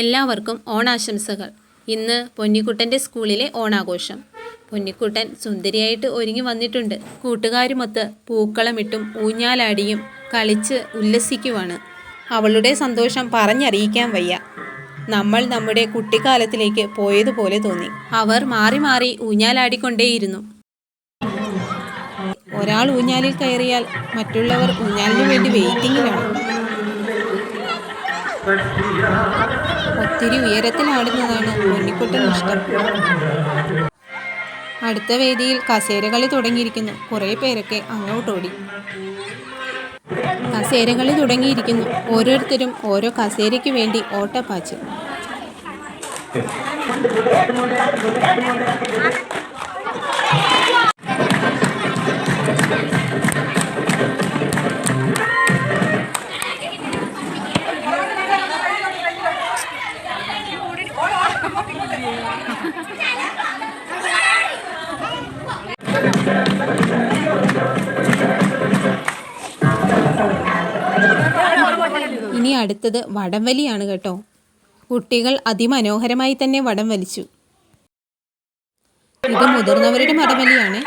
എല്ലാവർക്കും ഓണാശംസകൾ. ഇന്ന് പൊന്നിക്കുട്ടന്റെ സ്കൂളിലെ ഓണാഘോഷം. പൊന്നിക്കുട്ടൻ സുന്ദരിയായിട്ട് ഒരുങ്ങി വന്നിട്ടുണ്ട്. കൂട്ടുകാരുമൊത്ത് പൂക്കളമിട്ടും ഊഞ്ഞാലാടിയും കളിച്ച് ഉല്ലസിക്കുവാണ്. അവളുടെ സന്തോഷം പറഞ്ഞറിയിക്കാൻ വയ്യ. നമ്മൾ നമ്മുടെ കുട്ടിക്കാലത്തിലേക്ക് പോയതുപോലെ തോന്നി. അവർ മാറി മാറി ഊഞ്ഞാലാടിക്കൊണ്ടേയിരുന്നു. ഒരാൾ ഊഞ്ഞാലിൽ കയറിയാൽ മറ്റുള്ളവർ ഊഞ്ഞാലിന് വേണ്ടി വെയിറ്റിംഗിലാണ് ഒത്തിരി ഉയരത്തിലാടുന്നതാണ് പൊന്നിക്കുട്ടൻ ഇഷ്ടം അടുത്ത വേദിയിൽ കസേരകളി തുടങ്ങിയിരിക്കുന്നു. കുറേ പേരൊക്കെ അങ്ങോട്ടോടി കസേരകളി തുടങ്ങിയിരിക്കുന്നു. ഓരോരുത്തരും ഓരോ കസേരയ്ക്ക് വേണ്ടി ഓട്ടപ്പാച്ച് ഇനി അടുത്തത് വടംവലിയാണ് കേട്ടോ. കുട്ടികൾ അതിമനോഹരമായി തന്നെ വടം വലിച്ചു. ഇത് മുതിർന്നവരുടെ വടംവലിയാണ്.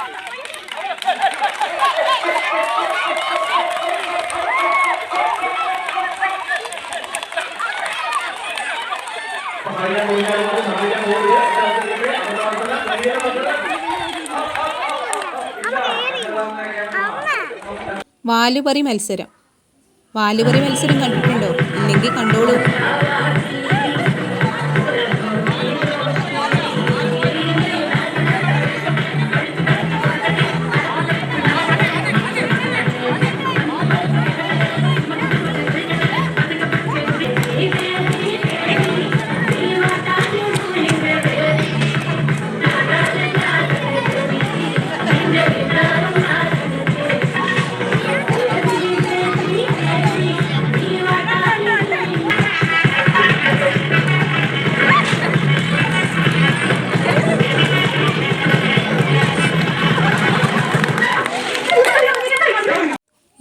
വാലുപറി മത്സരം. വാലുപറി മത്സരം കണ്ടിട്ടുണ്ടോ? ഇല്ലെങ്കിൽ കണ്ടോളൂ.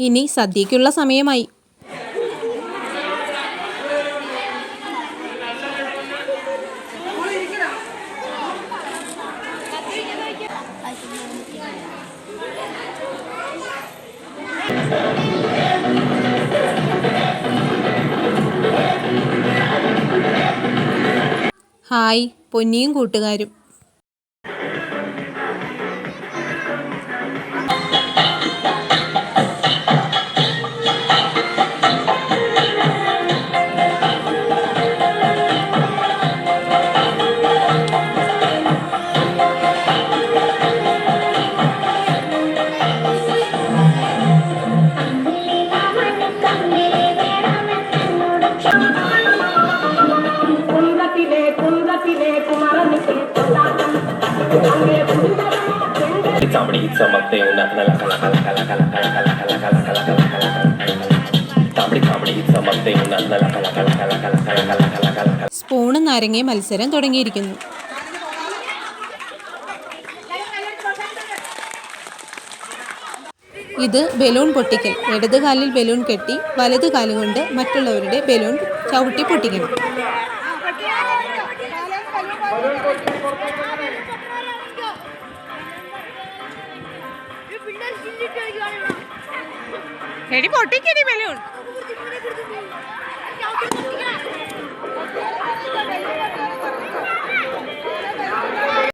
ഇനി സദ്യയ്ക്കുള്ള സമയമായി. ഹായ് പൊന്നിയും കൂട്ടുകാരും. ચામડી ચમકતે નખલા സ്പൂണ് നാരങ്ങയും മത്സരം തുടങ്ങിയിരിക്കുന്നു. ഇത് ബലൂൺ പൊട്ടിക്കൽ. ഇടത് കാലിൽ ബലൂൺ കെട്ടി വലത് കാലുകൊണ്ട് മറ്റുള്ളവരുടെ ബലൂൺ ചവിട്ടി പൊട്ടിക്കണം. എടി പൊട്ടിക്കടി ബലൂൺ.